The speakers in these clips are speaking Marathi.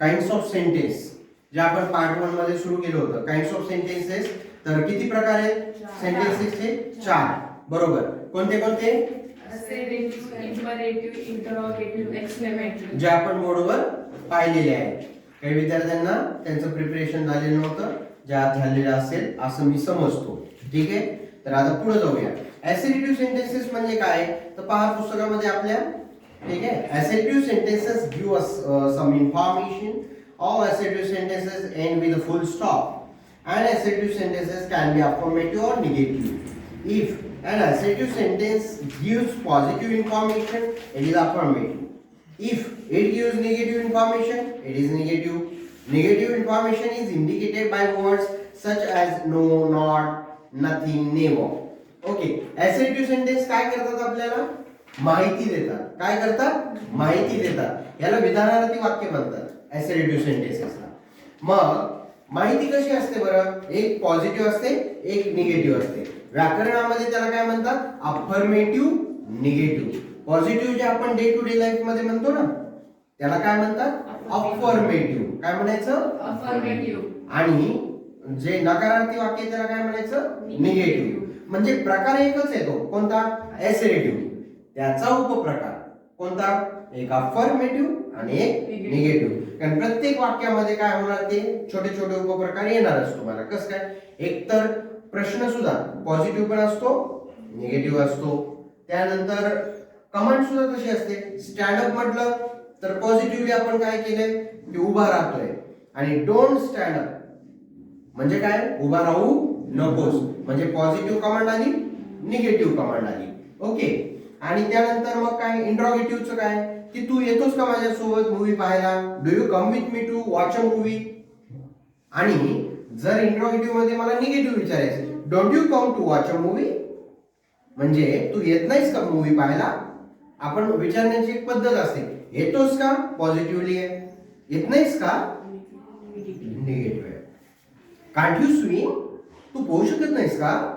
काइंड्स ऑफ सेंटेन्स जे आपण पार्ट वनमध्ये सुरू केलं होतं. काइंड्स ऑफ सेंटेन्सेस तर किती प्रकार आहेत? सेंटेन्सेसचे चार. बरोबर. कोणते कोणते. जे आपण बोर्डवर पाहिलेले आहेत. काही विद्यार्थ्यांना त्यांचं प्रिपरेशन झालेलं नव्हतं. जे आज झालेलं असेल असं मी समजतो. ठीक आहे? तर आता पुढे जाऊया. ऍसिडिटिव्ह सेंटेन्सेस म्हणजे काय? तर पहा पुस्तकामध्ये आपल्या ठीक आहे assertive sentences give us some information all assertive sentences end with full stop and assertive sentences can be affirmative or negative. If an assertive sentence gives positive information, it is affirmative. If it gives negative information, it is negative. Negative information is indicated by words such as no, not, nothing, never. Okay assertive sentence काय करतात आपल्याला माहिती देतात. काय करतात? माहिती देतात. याला विधानार्थी वाक्य म्हणतात ऍसेटिव्ह सेंटेन्सेसला मग माहिती कशी असते बरं? एक पॉझिटिव्ह असते एक निगेटिव्ह असते. व्याकरणामध्ये त्याला काय म्हणतात? अफर्मेटिव्ह निगेटिव्ह पॉझिटिव्ह जे आपण डे टू डे लाईफमध्ये म्हणतो ना त्याला काय म्हणतात? अफर्मेटिव्ह काय म्हणायचं? Affirmative. आणि जे नकारार्थी वाक्य त्याला काय म्हणायचं? निगेटिव्ह म्हणजे प्रकार एकच आहे तो. कोणता? एसेरेटिव्ह त्याचा उपप्रकार कोणता? एक अफर्मेटिव्ह आणि एक निगेटिव्ह कारण प्रत्येक वाक्यामध्ये काय होणार ते? छोटे छोटे उपप्रकार येणारच तुम्हाला. कसं काय? एक तर प्रश्न सुद्धा पॉझिटिव्ह पण असतो निगेटिव्ह असतो. त्यानंतर कमांड सुद्धा तशी असते. स्टँडअप म्हटलं तर पॉझिटिव्हली आपण काय केलंय? की उभा राहतोय. आणि डोंट स्टँड अप म्हणजे काय? उभा राहू नकोस. म्हणजे पॉझिटिव्ह कमांड आली निगेटिव्ह कमांड आली. ओके आणि त्यानंतर मग काय इंट्रॉगेटिव्हचं काय? की तू येतोस का माझ्यासोबत मूवी पाहायला? Do you come with me to watch a movie आणि जर इंट्रॉगेटिव्हमध्ये मला निगेटिव्ह विचारायचं don't you come to watch a movie म्हणजे तू येत नाहीस का मूवी पाहायला? आपण विचारण्याची एक पद्धत असते. येतोस का? पॉझिटिव्हली आहे. येत नाहीस का? निगेटिव्ह आहे. कांट यू स्विम तू पोहू शकत नाहीस का?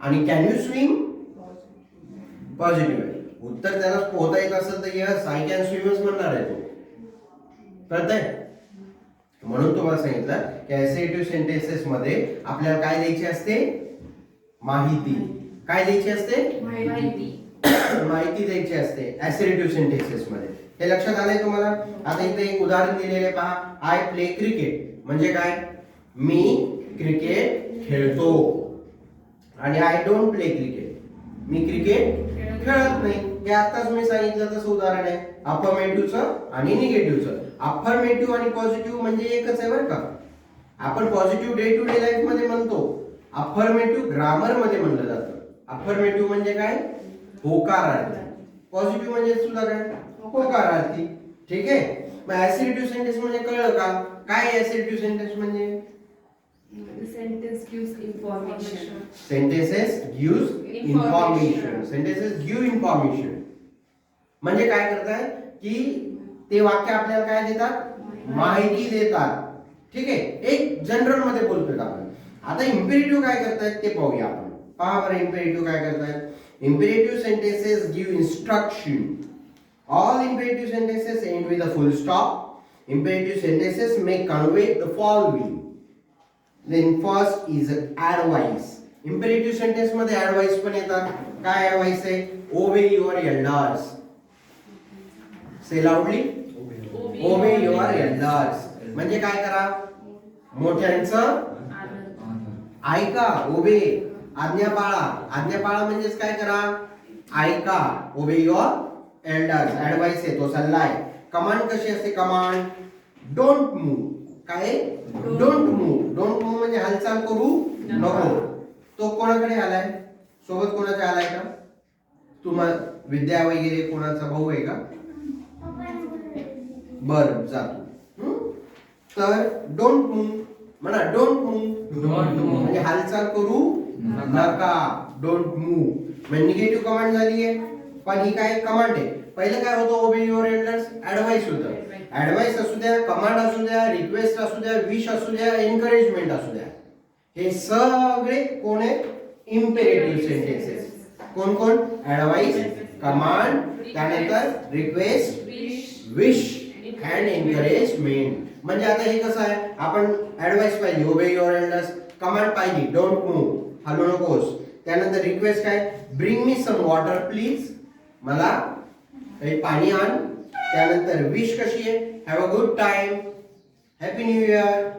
आणि कॅन यू स्विम पॉझिटिव्ह आहे. उत्तर त्याला पोहता येत असेल तर यस आय कॅन स्विमच म्हणणार आहे तो. कळतंय? म्हणून तुम्हाला सांगितलं की ऍसेटिव्ह सेंटेन्सेस मध्ये आपल्याला काय द्यायची असते? माहिती. काय द्यायची असते? माहिती. माहिती द्यायची असते ऍसिडिटिव्ह सेंटेन्सेस मध्ये. हे लक्षात आलंय तुम्हाला? आता इथे एक उदाहरण दिलेले पहा. आय प्ले क्रिकेट म्हणजे काय? मी क्रिकेट खेळतो. आणि आय डोंट प्ले क्रिकेट मी क्रिकेट खेळत नाही. हे आताच मी सांगितलं तसं उदाहरण आहे. अफर्मेटिव्हचं आणि निगेटिव्हचं अफर्मेटिव्ह आणि पॉझिटिव्ह म्हणजे एकच आहे बरं का. आपण पॉझिटिव्ह डे टू डे लाईफमध्ये म्हणतो. अफर्मेटिव्ह ग्रामरमध्ये म्हणलं जातं. अफर्मेटिव्ह म्हणजे काय? होकारार्थी. पॉझिटिव्ह म्हणजे सुद्धा काय होकारार्थी. ठीक आहे? मग ऍसिडिटिव्ह सेंटेन्स म्हणजे कळलं का? काय ऍसिडिटिव्ह सेंटेन्स म्हणजे? Sentence gives information. Sentences gives information sentences give information म्हणजे काय करताय? की ते वाक्य आपल्याला काय देतात? माहिती. देतात. ठीक आहे? एक जनरलमध्ये बोलतोय आपण. आता इम्पेरेटिव्ह काय करतायत ते पाहूया आपण. पहा बरं इम्पेरेटिव्ह काय करतायत. Imperative sentences give instruction all imperative sentences end with a full stop imperative sentences may convey the following then first is advice imperative सेंटेन्समध्ये advice पण येतात. काय ऍडवाइस आहे? ओबे युअर एल्डर्स से लाऊडली ओबे युअर एल्डर्स म्हणजे काय करा? मोठ्यांचं ऐका ओबे आज्ञा पाळा आज्ञा पाळा म्हणजेच काय करा? ऐका ओबे युअर एल्डर्स ऍडवाइस आहे तो सल्ला आहे. कमांड कशी असते? कमांड डोंट मूव काय डोंट मूव डोंट मूव म्हणजे हालचाल करू नको. तो कोणाकडे आलाय? सोबत कोणाच्या आलाय का? तुम्हाला विद्या वगैरे कोणाचा भाऊ आहे का? बर जातो? तर डोंट मूव म्हणा डोंट मूव Don't move. म्हणजे हालचाल करू नका. डोंट मूव म्हणजे निगेटिव्ह कमांड झाली आहे पण ही काय कमांड आहे? पहिलं काय होतं? ओबे युअर एल्डर्स ऍडवाइस होतं. ॲडवाईस असू द्या कमांड असू द्या रिक्वेस्ट असू द्या विश असू द्या एनकरेजमेंट असू द्या. हे सगळे कोण आहेत इम्पेरेटिव्ह सेंटेन्सेस कोण कोण? ऍडवाइस कमांड त्यानंतर रिक्वेस्ट विश अँड एनकरेजमेंट म्हणजे आता हे कसं आहे? आपण ऍडवाइस पाहिजे ओबे युअर एल्डर्स कमांड पाहिजे डोंट मूव्ह हलू नकोस. त्यानंतर रिक्वेस्ट काय? Bring me some water please मला काही पाणी आण. त्यानंतर विश कशी आहे? Have a good time happy new year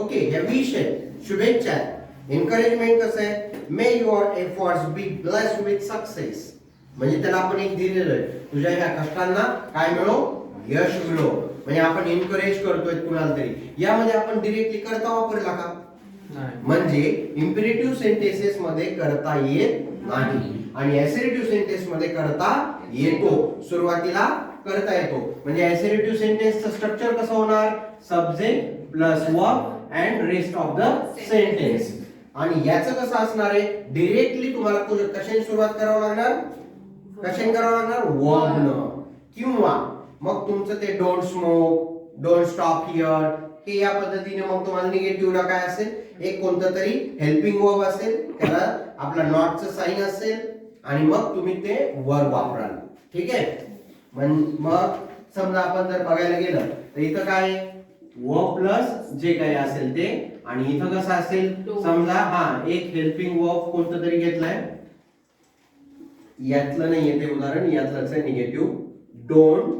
okay ह्या विश आहे शुभेच्छा आहे एनकरेजमेंट कसं आहे? May your efforts be bless with success म्हणजे त्याला आपण एक दिलेलं आहे. तुझ्या ह्या कष्टांना काय मिळो? यश मिळो. म्हणजे आपण एनकरेज करतोय कुणाला तरी. यामध्ये आपण डिरेक्टली करता वापरला का? म्हणजे इम्पेरेटिव्ह सेंटेन्सेस मध्ये करता येत नाही. आणि ऍसेरेटिव्ह सेंटेन्समध्ये करता येतो. सुरुवातीला करता येतो. म्हणजे ऍसेरेटिव्ह सेंटेन्सचं स्ट्रक्चर कसं होणार? Subject plus verb and rest of the sentence आणि याचं कसं असणार आहे? डिरेक्टली तुम्हाला कुठं- कशाने सुरुवात करावं लागणार? कशाने करावं लागणार? वर्बनं किंवा मग तुमचं ते don't smoke don't stop here हे या पद्धतीने मग तुम्हाला निगेटिव्हला काय असेल? एक कोणतं तरी हेल्पिंग वर्ब असेल. त्याला आपला नॉटचं साईन असेल. आणि मग तुम्ही ते वर्ब वापराल. ठीक आहे? मग समजा आपण जर बघायला गेलं तर इथं काय व प्लस जे काही असेल ते. आणि इथं कसं असेल. समजा हा एक हेल्पिंग वर्ब कोणतं तरी घेतलंय. यातलं नाही येते उदाहरण यातलंच आहे negative don't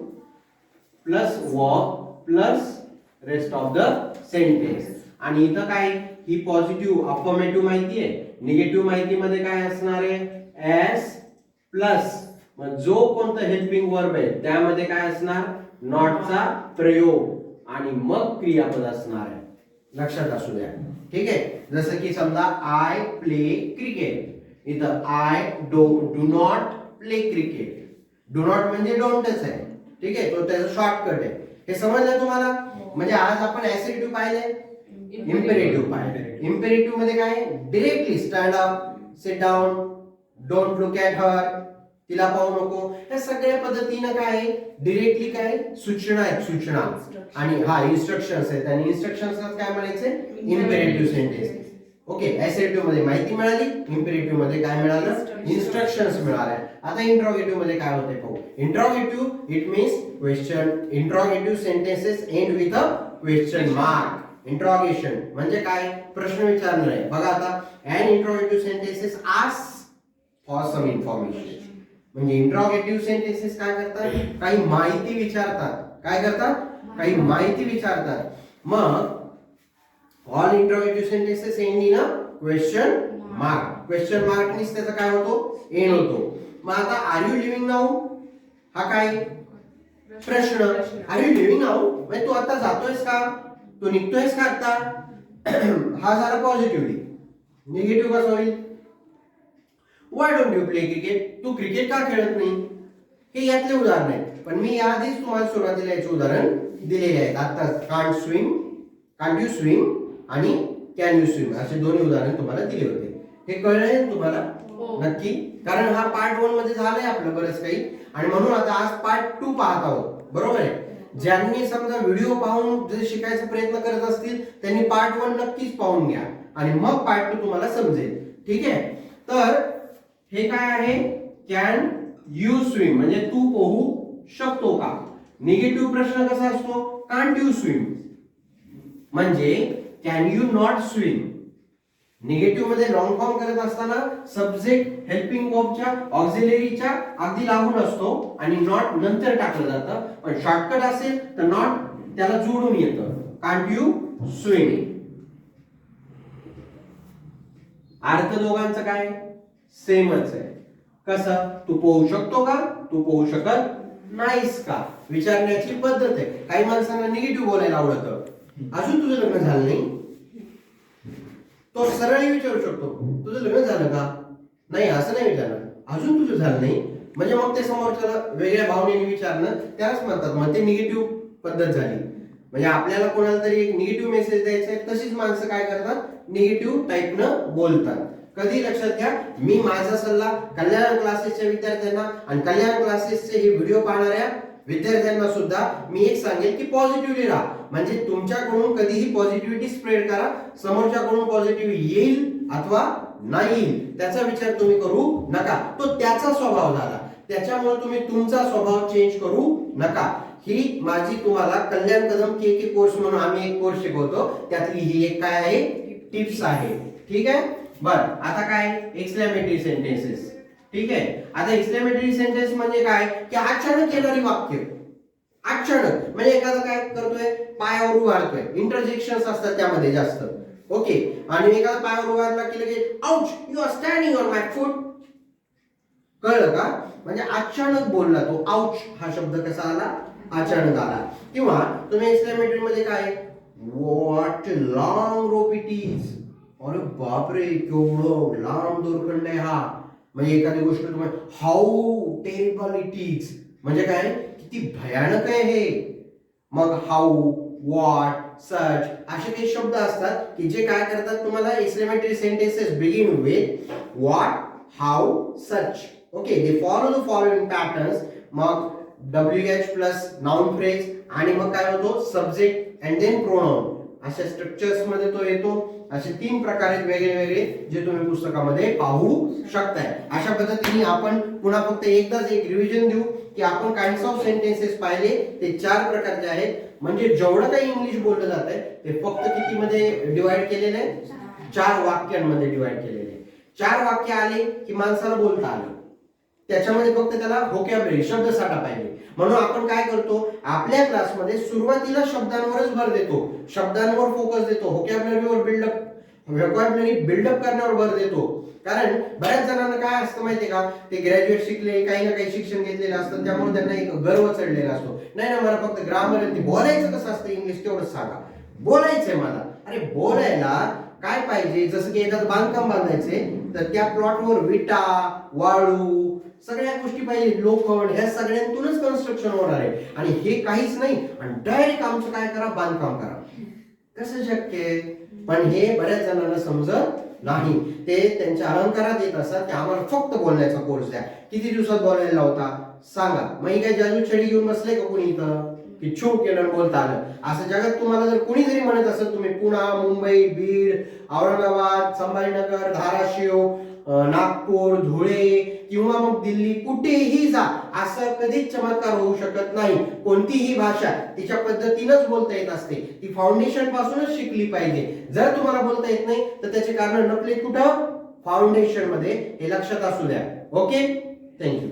plus verb plus rest of the sentence आणि इथं काय ही पॉझिटिव्ह अफॉर्मेटिव्ह माहिती आहे. निगेटिव्ह माहितीमध्ये काय असणार आहे? एस प्लस मग जो कोणतं हेल्पिंग वर्ब आहे त्यामध्ये काय असणार? नॉटचा प्रयोग आणि मग क्रियापद असणार आहे. लक्षात असू द्या. ठीक आहे? जसं की समजा आय प्ले क्रिकेट इथं I do do not play cricket do not म्हणजे डोंटच आहे. ठीक आहे? तो त्याचा शॉर्टकट आहे. हे समजलं तुम्हाला? म्हणजे आज आपण ऍसिडिटिव्ह पाहिले. इम्पेरेटिव्ह पाहिले. इम्पेरेटिव्हमध्ये काय directly stand up sit down don't look at her तिला पाहू नको. या सगळ्या पद्धतीनं काय डिरेक्टली काय सूचना आहेत सूचना. आणि हा इन्स्ट्रक्शन्स आहेत. आणि इन्स्ट्रक्शन्स काय म्हणायचे इम्पेरेटिव्ह सेंटेन्स ओके ऍसेटिव्हमध्ये माहिती मिळाली? इम्पेरेटिव्हमध्ये काय मिळालं. इन्स्ट्रक्शन्स मिळाल्या. आता इंट्रॉगेटिव्हमध्ये काय होते पाहू? Interrogative it means question interrogative sentences end with a question mark interrogation म्हणजे काय? प्रश्न विचारणार. आहे बघा आता. And interrogative sentences ask for some information म्हणजे इंट्रॉगेटिव्ह सेंटेन्सेस काय करतात? काही माहिती विचारतात. काय करतात? काही माहिती विचारतात. मग all interrogative sentences end in a question mark question मार्कनीच त्याचा काय होतो? एंड होतो. मग आता आर यू लिव्हिंग नाऊ हा काय? प्रश्न. आर यू लिव्हिंग नाऊ म्हणजे तू आता जातोयस का? तू निघतोयस का आता? हा झाला पॉझिटिव्हली निगेटिव्ह कसं होईल why don't you play cricket Tu cricket का खेळत नाही? हे यातले उदाहरण आहेत. पण मी याआधीच तुम्हाला सुरुवातीला याचे उदाहरण दिलेले आहेत. आता can't swim can't you swim आणि कॅन यू स्विम असे दोन्ही उदाहरण तुम्हाला दिले होते. हे कळले तुम्हाला? हो. नक्की? कारण हा पार्ट वनमध्ये झालंय आपलं बरंच काही. आणि म्हणून आता आज पार्ट टू पाहत आहोत. बरोबर आहे? ज्यांनी समजा व्हिडिओ पाहून जर शिकायचा प्रयत्न करत असतील त्यांनी पार्ट वन नक्कीच पाहून घ्या. आणि मग पार्ट टू तुम्हाला समजेल. ठीक आहे? तर हे काय आहे? कॅन यू स्विम म्हणजे तू पोहू शकतो का? निगेटिव्ह प्रश्न कसा असतो? कांट यू स्विम म्हणजे कॅन यू नॉट स्विम निगेटिव्हमध्ये लॉंग फॉर्म करत असताना सब्जेक्ट हेल्पिंग वर्बच्या ऑक्झिलरीच्या अगदी लागून असतो आणि नॉट नंतर टाकलं जातं. पण शॉर्टकट असेल तर नॉट त्याला जोडून येतं. कांट यू स्विम अर्थ दोघांचं काय? सेमच आहे. कसं? तू पोहू शकतो का? तू पोहू शकत नाहीस का? विचारण्याची पद्धत आहे. काही माणसांना निगेटिव्ह बोलायला आवडतं. अजून तुझं लग्न झालं नाही? तो सरळ विचारू शकतो. तुझं लग्न झालं का? नाही असं नाही विचारणार. अजून तुझं झालं नाही? म्हणजे मग ते समोरच्याला वेगळ्या भावनेने विचारणं त्यालाच म्हणतात. मग ते निगेटिव्ह पद्धत झाली. म्हणजे आपल्याला कोणाला तरी एक निगेटिव्ह मेसेज द्यायचा आहे तशीच माणसं काय करतात? निगेटिव्ह टाईपनं बोलतात. कधी लक्षात घ्या? मी माझा सल्ला कल्याण क्लासेसच्या विद्यार्थ्यांना आणि कल्याण क्लासेसचे हे व्हिडिओ पाहणाऱ्या विद्यार्थ्यांना सुद्धा मी एक सांगेल की पॉझिटिव्हली राहा. म्हणजे तुमच्याकडून कधीही पॉझिटिव्हिटी स्प्रेड करा. समोरच्याकडून पॉझिटिव्ह येईल अथवा नाही येईल त्याचा विचार तुम्ही करू नका. तो त्याचा स्वभाव झाला. त्याच्यामुळे तुम्ही तुमचा स्वभाव चेंज करू नका. ही माझी तुम्हाला कल्याण कदम के के कोर्स म्हणून आम्ही एक कोर्स शिकवतो. त्यातली ही एक काय आहे? टिप्स आहे. ठीक आहे? बर आता काय? एक्सक्लेमेटरी सेंटेन्सेस ठीक आहे? आता एक्सक्लेमेटरी सेंटेन्स म्हणजे काय? की अचानक येणारी वाक्य. अचानक. म्हणजे एखादा काय करतोय? पायावर उभारतोय. इंटरजेक्शन असतात त्यामध्ये जास्त. ओके आणि एखादा पायावर उभारला की लगेच ouch you are standing on my foot कळलं का? म्हणजे अचानक बोलला तो. आउच हा शब्द कसा आला? अचानक आला. किंवा तुम्ही एक्सक्लेमेटरी मध्ये काय? What long rope it is अरे बापरे केवढं लांब दोरखंड आहे हा. म्हणजे एखादी गोष्ट तुम्हाला हाऊ टेरिबल इट इज म्हणजे काय? किती भयानक आहे हे. मग हाऊ वॉट सच असे काही शब्द असतात की जे काय करतात तुम्हाला exclamatory sentences begin with what how such okay they follow the following patterns मग W H plus noun phrase आणि मग काय होतो? सब्जेक्ट अँड देन प्रोनाउन अशा स्ट्रक्चर्समध्ये तो येतो. असे तीन प्रकार आहेत वेगळे वेगळे जे तुम्ही पुस्तकामध्ये पाहू शकताय. अशा पद्धतीने आपण पुन्हा फक्त एकदाच एक रिव्हिजन देऊ की आपण काइंड ऑफ सेंटेन्सेस पाहिले ते चार प्रकारचे आहेत म्हणजे जेवढं काही इंग्लिश बोललं जात आहे ते फक्त किती मध्ये डिवाइड केलेलं आहे? चार. वाक्यांमध्ये डिवाइड केलेले. चार वाक्य आले की माणसाला बोलता आलं. त्याच्यामध्ये फक्त त्याला व्होकॅबलरी शब्दसाठा पाहिजे. म्हणून आपण काय करतो? आपल्या क्लासमध्ये सुरुवातीला शब्दांवरच भर देतो. शब्दांवर फोकस देतो. व्होकॅबलरीवर बिल्डअप व्होकॅबलरी बिल्डअप करण्यावर भर देतो. कारण बऱ्याच जणांना काय असतं माहितीये का? ते ग्रॅज्युएट शिकले काही ना काही शिक्षण घेतलेलं असतं त्यामुळे त्यांना एक गर्व चढलेला असतो. नाही ना मला फक्त ग्रामर बोलायचं कसं असतं? इंग्लिश तेवढंच सांगा. बोलायचंय मला. अरे बोलायला काय पाहिजे? जसं की एखादं बांधकाम बांधायचे तर त्या प्लॉटवर विटा वाळू सगळ्या गोष्टी पाहिजे लोखंड ह्या सगळ्यांतूनच कन्स्ट्रक्शन होणार आहे. आणि हे काहीच नाही आणि डायरेक्ट आमचं काय करा? बांधकाम करा. कसं शक्य आहे? पण हे बऱ्याच जणांना समजत नाही. ते त्यांच्या अलंकारात येत असतात की आम्हाला फक्त बोलण्याचा कोर्स द्या. किती दिवसात बोलायला लावता? सांगा. मग ही काय जादू छडी घेऊन बसले का कोणी इथं? की छू केलं बोलता आलं. असं जगात तुम्हाला जर कुणी जरी म्हणत असेल तुम्ही पुणा मुंबई बीड औरंगाबाद संभाजीनगर धाराशिव नागपूर धुळे किंवा मग दिल्ली कुठेही जा असं कधीच चमत्कार होऊ शकत नाही. कोणतीही भाषा तिच्या पद्धतीनंच बोलता येत असते. ती फाउंडेशन पासूनच शिकली पाहिजे. जर तुम्हाला बोलता येत नाही तर त्याचे कारण नकले कुठं? फाउंडेशनमध्ये हे लक्षात असू द्या. Okay thank you